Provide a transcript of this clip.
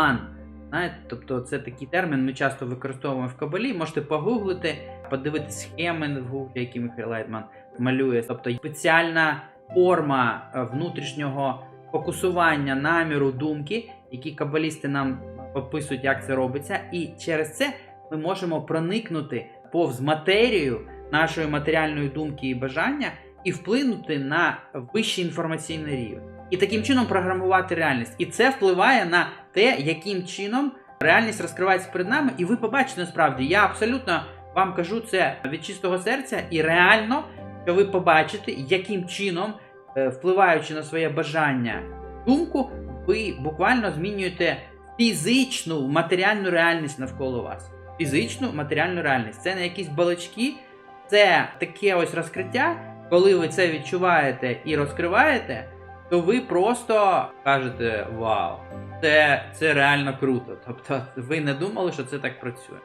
ман. Знаєте, тобто це такий термін ми часто використовуємо в кабалі. Можете погуглити, подивитися схеми в гуглі, які Михайло Лайтман малює. Тобто спеціальна форма е, внутрішнього фокусування наміру думки, які кабалісти нам описують, як це робиться, і через це ми можемо проникнути повз матерію нашої матеріальної думки і бажання і вплинути на вищий інформаційний рівень. І таким чином програмувати реальність. І це впливає на те, яким чином реальність розкривається перед нами, і ви побачите насправді. Я абсолютно вам кажу це від чистого серця, і реально, що ви побачите, яким чином, е, впливаючи на своє бажання, думку, ви буквально змінюєте фізичну матеріальну реальність навколо вас. Фізичну матеріальну реальність. Це не якісь балачки, це таке ось розкриття. Коли ви це відчуваєте і розкриваєте, то ви просто кажете вау, це, це реально круто. Тобто ви не думали, що це так працює.